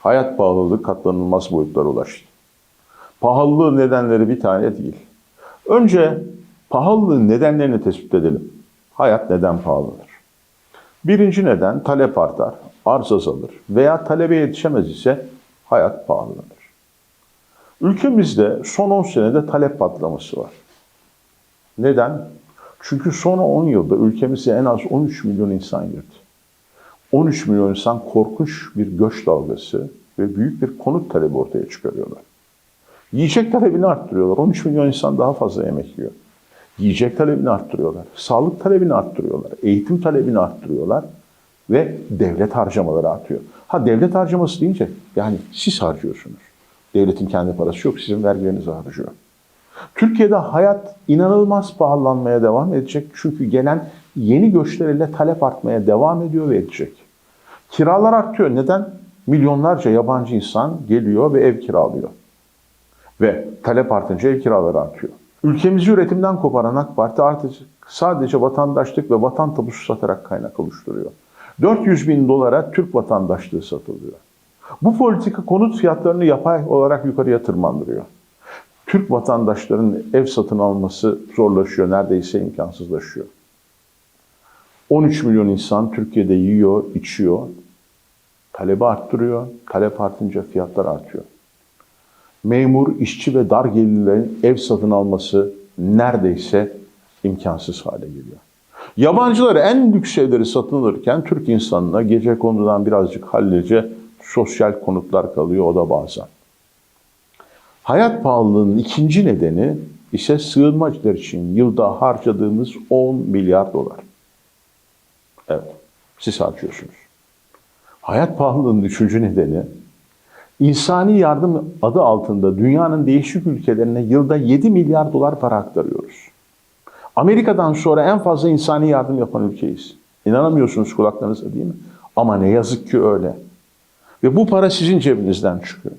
Hayat pahalılığı katlanılmaz boyutlara ulaştı. Pahalılığın nedenleri bir tane değil. Önce pahalılığın nedenlerini tespit edelim. Hayat neden pahalıdır? Birinci neden talep artar, arz azalır veya talebe yetişemez ise hayat pahalanır. Ülkemizde son 10 senede talep patlaması var. Neden? Çünkü son 10 yılda ülkemize en az 13 milyon insan girdi. 13 milyon insan korkunç bir göç dalgası ve büyük bir konut talebi ortaya çıkarıyorlar. Yiyecek talebini arttırıyorlar. 13 milyon insan daha fazla yemek yiyor. Yiyecek talebini arttırıyorlar. Sağlık talebini arttırıyorlar. Eğitim talebini arttırıyorlar. Ve devlet harcamaları artıyor. Ha devlet harcaması deyince yani siz harcıyorsunuz. Devletin kendi parası yok. Sizin vergileriniz harcıyor. Türkiye'de hayat inanılmaz pahalanmaya devam edecek. Çünkü gelen yeni göçlerle talep artmaya devam ediyor ve edecek. Kiralar artıyor. Neden? Milyonlarca yabancı insan geliyor ve ev kiralıyor. Ve talep artınca ev kiraları artıyor. Ülkemizi üretimden koparan AK Parti artık sadece vatandaşlık ve vatan tapusu satarak kaynak oluşturuyor. 400 bin dolara Türk vatandaşlığı satılıyor. Bu politika konut fiyatlarını yapay olarak yukarıya tırmandırıyor. Türk vatandaşlarının ev satın alması zorlaşıyor, neredeyse imkansızlaşıyor. 13 milyon insan Türkiye'de yiyor, içiyor, talebi arttırıyor, talep artınca fiyatlar artıyor. Memur, işçi ve dar gelirlerin ev satın alması neredeyse imkansız hale geliyor. Yabancılar en lüks evleri satın alırken Türk insanına gece konudan birazcık hallice sosyal konutlar kalıyor o da bazen. Hayat pahalılığının ikinci nedeni ise sığınmacılar için yılda harcadığımız 10 milyar dolar. Evet, siz harcıyorsunuz. Hayat pahalılığının üçüncü nedeni insani yardım adı altında dünyanın değişik ülkelerine yılda 7 milyar dolar para aktarıyoruz. Amerika'dan sonra en fazla insani yardım yapan ülkeyiz. İnanamıyorsunuz kulaklarınıza değil mi? Ama ne yazık ki öyle. Ve bu para sizin cebinizden çıkıyor.